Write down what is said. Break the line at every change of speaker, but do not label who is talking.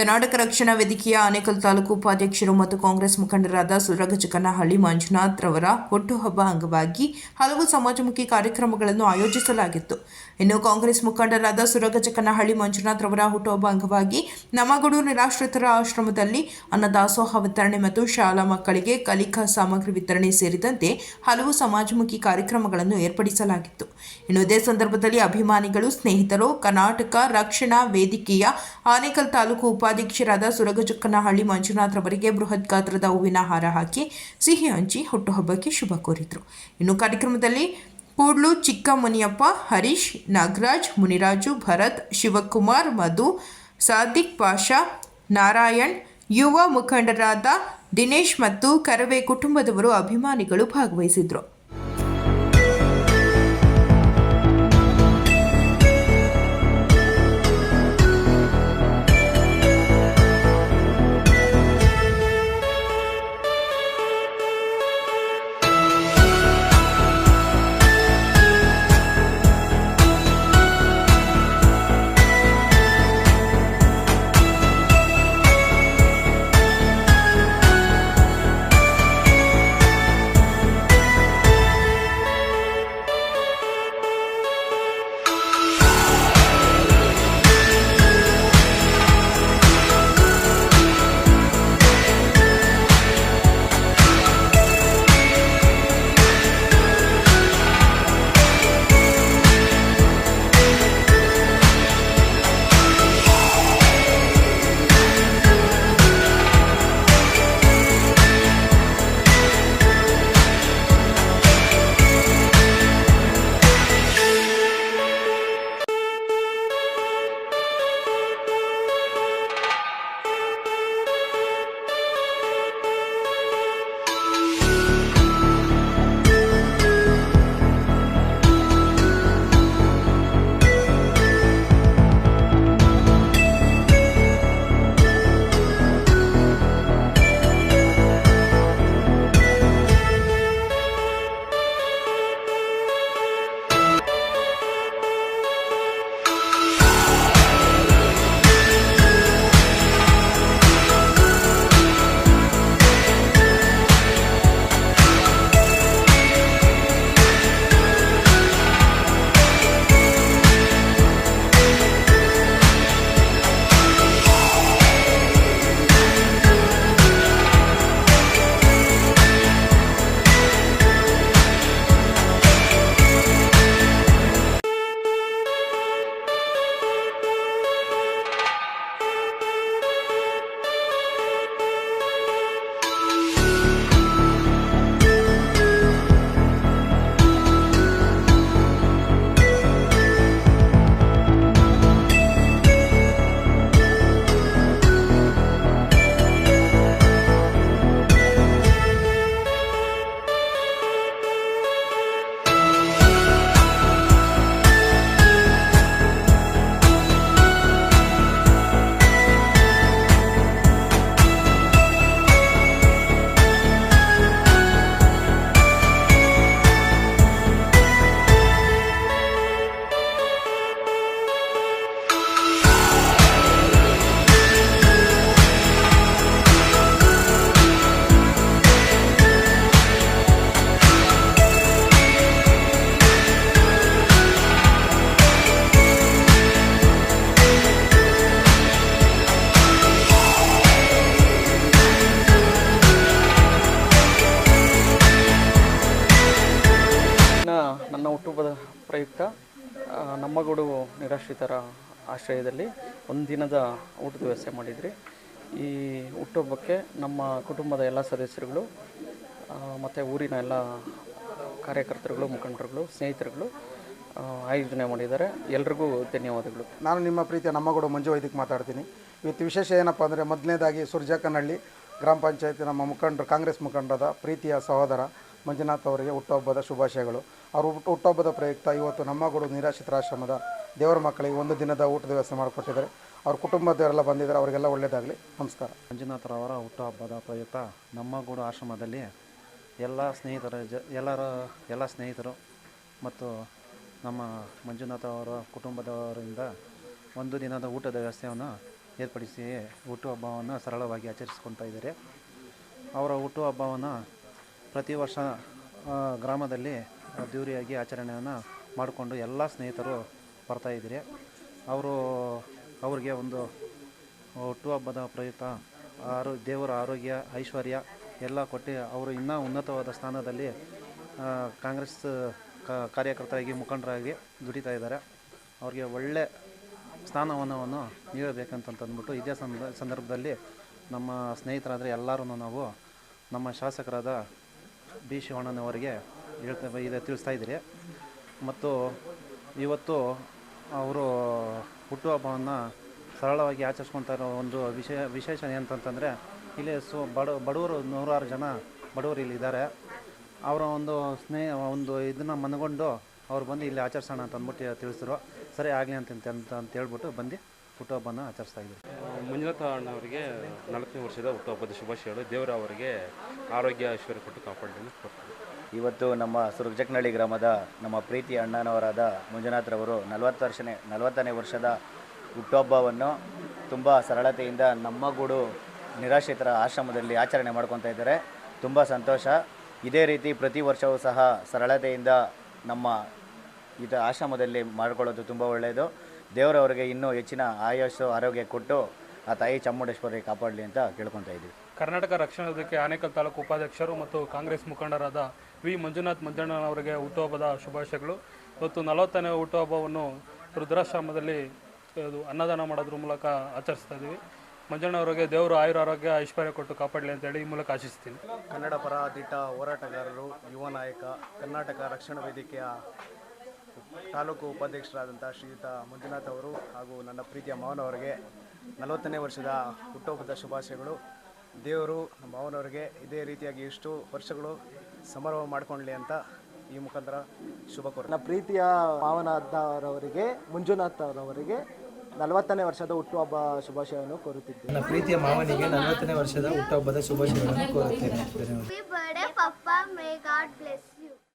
ಕರ್ನಾಟಕ ರಕ್ಷಣಾ ವೇದಿಕೆಯ ಆನೇಕಲ್ ತಾಲೂಕು ಉಪಾಧ್ಯಕ್ಷರು ಮತ್ತು ಕಾಂಗ್ರೆಸ್ ಮುಖಂಡರಾದ ಸುರಗ ಚಿಕ್ಕನಹಳ್ಳಿ, ಮಂಜುನಾಥ್ ರವರ ಹುಟ್ಟುಹಬ್ಬ ಅಂಗವಾಗಿ ಹಲವು ಸಮಾಜಮುಖಿ ಕಾರ್ಯಕ್ರಮಗಳನ್ನು ಆಯೋಜಿಸಲಾಗಿತ್ತು. ಇನ್ನು ಕಾಂಗ್ರೆಸ್ ಮುಖಂಡರಾದ ಸುರಗ ಚಿಕ್ಕನಹಳ್ಳಿ, ಮಂಜುನಾಥ್ ರವರ ಹುಟ್ಟುಹಬ್ಬ ಅಂಗವಾಗಿ ನಮಗೂಡು ನಿರಾಶ್ರಿತರ ಆಶ್ರಮದಲ್ಲಿ ಅನ್ನದಾಸೋಹ ವಿತರಣೆ ಮತ್ತು ಶಾಲಾ ಮಕ್ಕಳಿಗೆ ಕಲಿಕಾ ಸಾಮಗ್ರಿ ವಿತರಣೆ ಸೇರಿದಂತೆ ಹಲವು ಸಮಾಜಮುಖಿ ಕಾರ್ಯಕ್ರಮಗಳನ್ನು ಏರ್ಪಡಿಸಲಾಗಿತ್ತು. ಇನ್ನು ಇದೇ ಸಂದರ್ಭದಲ್ಲಿ ಅಭಿಮಾನಿಗಳು, ಸ್ನೇಹಿತರು, ಕರ್ನಾಟಕ ರಕ್ಷಣಾ ವೇದಿಕೆಯ ಆನೇಕಲ್ ತಾಲೂಕು ಉಪಾಧ್ಯಕ್ಷರಾದ ಮಂಜುನಾಥ್ ಅವರಿಗೆ ಬೃಹತ್ ಗಾತ್ರದ ಹೂವಿನ ಹಾರ ಹಾಕಿ ಸಿಹಿ ಹಂಚಿ ಹುಟ್ಟುಹಬ್ಬಕ್ಕೆ ಶುಭ ಕೋರಿದರು. ಇನ್ನು ಕಾರ್ಯಕ್ರಮದಲ್ಲಿ ಕೂಡ್ಲು ಚಿಕ್ಕ ಮುನಿಯಪ್ಪ ಹರೀಶ್, ನಾಗರಾಜ್, ಮುನಿರಾಜು, ಭರತ್, ಶಿವಕುಮಾರ್, ಮಧು, ಸಾದಿಕ್ ಪಾಷಾ, ನಾರಾಯಣ್, ಯುವ ಮುಖಂಡರಾದ ದಿನೇಶ್ ಮತ್ತು ಕರವೇ ಕುಟುಂಬದವರು ಅಭಿಮಾನಿಗಳು ಭಾಗವಹಿಸಿದ್ರು.
ಪ್ರಯುಕ್ತ ನಮ್ಮಗೂಡು ನಿರಾಶ್ರಿತರ ಆಶ್ರಯದಲ್ಲಿ ಒಂದು ದಿನದ ಊಟದ ವ್ಯವಸ್ಥೆ ಮಾಡಿದ್ರಿ. ಈ ಹುಟ್ಟುಹಬ್ಬಕ್ಕೆ ನಮ್ಮ ಕುಟುಂಬದ ಎಲ್ಲ ಸದಸ್ಯರುಗಳು ಮತ್ತು ಊರಿನ ಎಲ್ಲ ಕಾರ್ಯಕರ್ತರುಗಳು, ಮುಖಂಡರುಗಳು, ಸ್ನೇಹಿತರುಗಳು ಆಯೋಜನೆ ಮಾಡಿದ್ದಾರೆ. ಎಲ್ರಿಗೂ ಧನ್ಯವಾದಗಳು.
ನಾನು ನಿಮ್ಮ ಪ್ರೀತಿಯ ನಮ್ಮಗೂಡು ಮಂಜು ವೈದಿಕ್ ಮಾತಾಡ್ತೀನಿ. ಇವತ್ತು ವಿಶೇಷ ಏನಪ್ಪ ಅಂದರೆ ಮೊದಲನೇದಾಗಿ ಸುರ್ಜಾಕನಹಳ್ಳಿ ಗ್ರಾಮ ಪಂಚಾಯತಿ ನಮ್ಮ ಮುಖಂಡರು, ಕಾಂಗ್ರೆಸ್ ಮುಖಂಡರಾದ ಪ್ರೀತಿಯ ಸಹೋದರ ಮಂಜುನಾಥ್ ಅವರಿಗೆ ಹುಟ್ಟುಹಬ್ಬದ ಶುಭಾಶಯಗಳು. ಅವರು ಹುಟ್ಟು ಹುಟ್ಟುಹಬ್ಬದ ಪ್ರಯುಕ್ತ ಇವತ್ತು ನಮ್ಮಗಳು ನಿರಾಶ್ರಿತರಾಶ್ರಮದ ದೇವರ ಮಕ್ಕಳಿಗೆ ಒಂದು ದಿನದ ಊಟದ ವ್ಯವಸ್ಥೆ ಮಾಡಿಕೊಟ್ಟಿದ್ದಾರೆ. ಅವ್ರ ಕುಟುಂಬದವರೆಲ್ಲ ಬಂದಿದ್ದಾರೆ, ಅವರಿಗೆಲ್ಲ ಒಳ್ಳೆಯದಾಗಲಿ ನಮಸ್ಕಾರ.
ಮಂಜುನಾಥರವರ ಹುಟ್ಟುಹಬ್ಬದ ಪ್ರಯುಕ್ತ ನಮ್ಮ ಗೂಡು ಆಶ್ರಮದಲ್ಲಿ ಎಲ್ಲ ಸ್ನೇಹಿತರ ಜ, ಎಲ್ಲರ, ಎಲ್ಲ ಸ್ನೇಹಿತರು ಮತ್ತು ನಮ್ಮ ಮಂಜುನಾಥ ಅವರ ಕುಟುಂಬದವರಿಂದ ಒಂದು ದಿನದ ಊಟದ ವ್ಯವಸ್ಥೆಯನ್ನು ಏರ್ಪಡಿಸಿ ಹುಟ್ಟುಹಬ್ಬವನ್ನು ಸರಳವಾಗಿ ಆಚರಿಸ್ಕೊತಾ ಇದ್ದಾರೆ. ಅವರ ಹುಟ್ಟುಹಬ್ಬವನ್ನು ಪ್ರತಿ ವರ್ಷ ಗ್ರಾಮದಲ್ಲಿ ಅದ್ದೂರಿಯಾಗಿ ಆಚರಣೆಯನ್ನು ಮಾಡಿಕೊಂಡು ಎಲ್ಲ ಸ್ನೇಹಿತರು ಬರ್ತಾಯಿದ್ದೀರಿ ಅವರು, ಅವ್ರಿಗೆ ಒಂದು ಹುಟ್ಟುಹಬ್ಬದ ಪ್ರಯುಕ್ತ ಆರೋ, ದೇವರ ಆರೋಗ್ಯ, ಐಶ್ವರ್ಯ ಎಲ್ಲ ಕೊಟ್ಟು ಅವರು ಇನ್ನೂ ಉನ್ನತವಾದ ಸ್ಥಾನದಲ್ಲಿ ಕಾಂಗ್ರೆಸ್ ಕಾರ್ಯಕರ್ತರಾಗಿ ಮುಖಂಡರಾಗಿ ದುಡಿತಾ ಇದ್ದಾರೆ. ಅವ್ರಿಗೆ ಒಳ್ಳೆ ಸ್ಥಾನಮಾನವನ್ನು ನೀಡಬೇಕಂತಂದ್ಬಿಟ್ಟು ಇದೇ ಸಂದ, ಸಂದರ್ಭದಲ್ಲಿ ನಮ್ಮ ಸ್ನೇಹಿತರಾದರೆ ಎಲ್ಲರೂ ನಾವು ನಮ್ಮ ಶಾಸಕರಾದ ಬಿ ಶಿವಣ್ಣನವರಿಗೆ ಹೇಳ್ತಾ ಇದೆ, ತಿಳಿಸ್ತಾ ಇದ್ದೀರಿ. ಮತ್ತು ಇವತ್ತು ಅವರು ಹುಟ್ಟುಹಬ್ಬವನ್ನು ಸರಳವಾಗಿ ಆಚರಿಸ್ಕೊತಾ ಇರೋ ಒಂದು ವಿಷಯ ವಿಶೇಷ ಏನಂತಂತಂದರೆ, ಇಲ್ಲಿ ಸು, ಬಡ, ಬಡವರು ನೂರಾರು ಜನ ಬಡವರು ಇಲ್ಲಿ ಇದ್ದಾರೆ. ಅವರ ಒಂದು ಸ್ನೇಹ, ಒಂದು ಇದನ್ನು ಮನಗೊಂಡು ಅವ್ರು ಬಂದು ಇಲ್ಲಿ ಆಚರಿಸೋಣ ಅಂತ ಅಂದ್ಬಿಟ್ಟು ತಿಳಿಸಿದ್ರು. ಸರಿ ಆಗಲಿ ಅಂತ ಅಂತ ಹೇಳ್ಬಿಟ್ಟು ಬಂದು ಹುಟ್ಟುಹಬ್ಬನ ಆಚರಿಸ್ತಾ ಇದ್ದೀವಿ.
ಮಂಜುನಾಥ ಅಣ್ಣವರಿಗೆ ನಾಲ್ಕನೇ ವರ್ಷದ ಹುಟ್ಟುಹಬ್ಬದ ಶುಭಾಶಯಗಳು ದೇವರ ಅವರಿಗೆ ಆರೋಗ್ಯ ಐಶ್ವರ್ಯ ಕೊಟ್ಟು ಕಾಪಾಡಲಿ
ಇವತ್ತು ನಮ್ಮ ಸುರ್ಜಕ್ನಳ್ಳಿ ಗ್ರಾಮದ ನಮ್ಮ ಪ್ರೀತಿ ಅಣ್ಣನವರಾದ ಮಂಜುನಾಥ್ರವರು ನಲವತ್ತು ವರ್ಷನೇ, ನಲವತ್ತನೇ ವರ್ಷದ ಹುಟ್ಟುಹಬ್ಬವನ್ನು ತುಂಬ ಸರಳತೆಯಿಂದ ನಮ್ಮ ಗೂಡು ನಿರಾಶ್ರಿತರ ಆಶ್ರಮದಲ್ಲಿ ಆಚರಣೆ ಮಾಡ್ಕೊತಾ ಇದ್ದಾರೆ. ತುಂಬ ಸಂತೋಷ. ಇದೇ ರೀತಿ ಪ್ರತಿ ವರ್ಷವೂ ಸಹ ಸರಳತೆಯಿಂದ ನಮ್ಮ ಇದು ಆಶ್ರಮದಲ್ಲಿ ಮಾಡ್ಕೊಳ್ಳೋದು ತುಂಬ ಒಳ್ಳೆಯದು. ದೇವರವರಿಗೆ ಇನ್ನೂ ಹೆಚ್ಚಿನ ಆಯಸ್ಸು, ಆರೋಗ್ಯ ಕೊಟ್ಟು ಆ ತಾಯಿ ಚಾಮುಂಡೇಶ್ವರಿ ಕಾಪಾಡಲಿ ಅಂತ ಕೇಳ್ಕೊತಾ ಇದ್ದೀವಿ
ಕರ್ನಾಟಕ ರಕ್ಷಣಾ ವೇದಿಕೆ ಆನೇಕಲ್ ತಾಲೂಕು ಉಪಾಧ್ಯಕ್ಷರು ಮತ್ತು ಕಾಂಗ್ರೆಸ್ ಮುಖಂಡರಾದ ವಿ ಮಂಜುನಾಥ್ ಮಂಜಣ್ಣನವರಿಗೆ ಹುಟ್ಟುಹಬ್ಬದ ಶುಭಾಶಯಗಳು. ಇವತ್ತು ನಲವತ್ತನೇ ಹುಟ್ಟುಹಬ್ಬವನ್ನು ರುದ್ರಾಶ್ರಮದಲ್ಲಿ ಅದು ಅನ್ನದಾನ ಮಾಡೋದ್ರ ಮೂಲಕ ಆಚರಿಸ್ತಾ ಇದ್ದೀವಿ. ಮಂಜಣ್ಣವರಿಗೆ ದೇವರು ಆಯುರ ಆರೋಗ್ಯ ಐಶ್ವರ್ಯ ಕೊಟ್ಟು ಕಾಪಾಡಲಿ ಅಂತೇಳಿ ಈ ಮೂಲಕ ಆಶಿಸ್ತೀನಿ.
ಕನ್ನಡ ಪರ ದಿಟ್ಟ ಹೋರಾಟಗಾರರು ಯುವ ನಾಯಕ ಕರ್ನಾಟಕ ರಕ್ಷಣಾ ವೇದಿಕೆಯ ತಾಲೂಕು ಉಪಾಧ್ಯಕ್ಷರಾದಂಥ ಶ್ರೀಯುತ ಮಂಜುನಾಥ್ ಅವರು ಹಾಗೂ ನನ್ನ ಪ್ರೀತಿಯ ಮಾವನವರಿಗೆ ನಲವತ್ತನೇ ವರ್ಷದ ಹುಟ್ಟುಹಬ್ಬದ ಶುಭಾಶಯಗಳು. ದೇವರು ನಮ್ಮ ಮಾವನವರಿಗೆ ಇದೇ ರೀತಿಯಾಗಿ ಇಷ್ಟು ವರ್ಷಗಳು ಸಮಾರಂಭ ಮಾಡಿಕೊಳ್ಳಲಿ ಅಂತ ಈ ಮುಖಾಂತರ ಶುಭ ಕೋರ.
ನನ್ನ ಪ್ರೀತಿಯ ಮಾವನದವರವರಿಗೆ ಮಂಜುನಾಥ್ ಅವರವರಿಗೆ ನಲವತ್ತನೇ ವರ್ಷದ ಹುಟ್ಟುಹಬ್ಬ ಶುಭಾಶಯವನ್ನು ಕೋರುತ್ತಿದ್ದೇನೆ.
ನನ್ನ ಪ್ರೀತಿಯ ಮಾವನಿಗೆ ನಲವತ್ತನೇ ವರ್ಷದ ಹುಟ್ಟುಹಬ್ಬದ ಶುಭಾಶಯವನ್ನು ಕೋರುತ್ತೇನೆ.